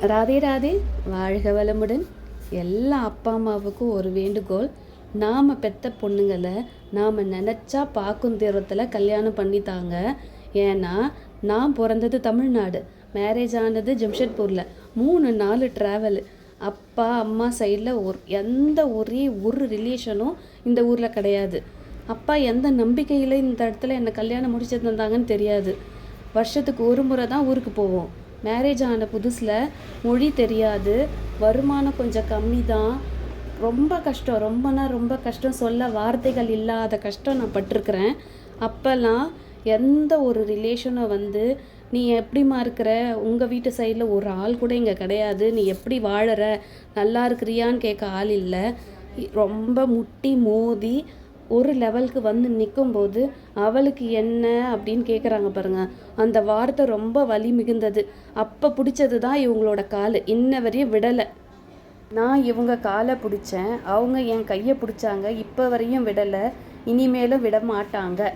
ராதே ராதே வாழ்க வளமுடன். எல்லா அப்பா அம்மாவுக்கும் ஒரு வேண்டுகோள். நாம் பெத்த பொண்ணுங்களை நாம் நினச்சா பார்க்கும் தூரத்தில் கல்யாணம் பண்ணித்தாங்க ஏன்னா நான் பிறந்தது தமிழ்நாடு மேரேஜ் ஆனது ஜம்ஷெட்பூரில். மூணு நாலு ட்ராவலு அப்பா அம்மா சைடில் ஒரு எந்த ஒரே ஒரு ரிலேஷனும் இந்த ஊரில் கிடையாது. அப்பா எந்த நம்பிக்கையில் இந்த இடத்துல என்னை கல்யாணம் முடிச்சு தந்தாங்கன்னு தெரியாது. வருஷத்துக்கு ஒரு முறை தான் ஊருக்கு போவோம். மேரேஜ் ஆன புதுசில் மொழி தெரியாது. வருமானம் கொஞ்சம் கம்மி தான் ரொம்ப கஷ்டம். ரொம்பனா ரொம்ப கஷ்டம். சொல்ல வார்த்தைகள் இல்லாத கஷ்டம் நான் பட்டிருக்கிறேன். அப்போல்லாம் எந்த ஒரு ரிலேஷனும் வந்து நீ எப்படிம்மா இருக்கிற? உங்கள் வீட்டு சைடில் ஒரு ஆள் கூட இங்கே கிடையாது. நீ எப்படி வாழற? நல்லா இருக்கிறியான்னு கேட்க ஆள் இல்லை. ரொம்ப முட்டி மோதி ஒரு லெவலுக்கு வந்து நிற்கும்போது அவளுக்கு என்ன அப்படின்னு கேட்குறாங்க பாருங்க. அந்த வார்த்தை ரொம்ப வலி மிகுந்தது. அப்போ பிடிச்சது தான் இவங்களோட கால். இன்ன வரையும் விடலை. நான் இவங்க காலை பிடிச்சேன். அவங்க என் கையை பிடிச்சாங்க. இப்போ வரையும் விடலை. இனிமேலும் விட மாட்டாங்க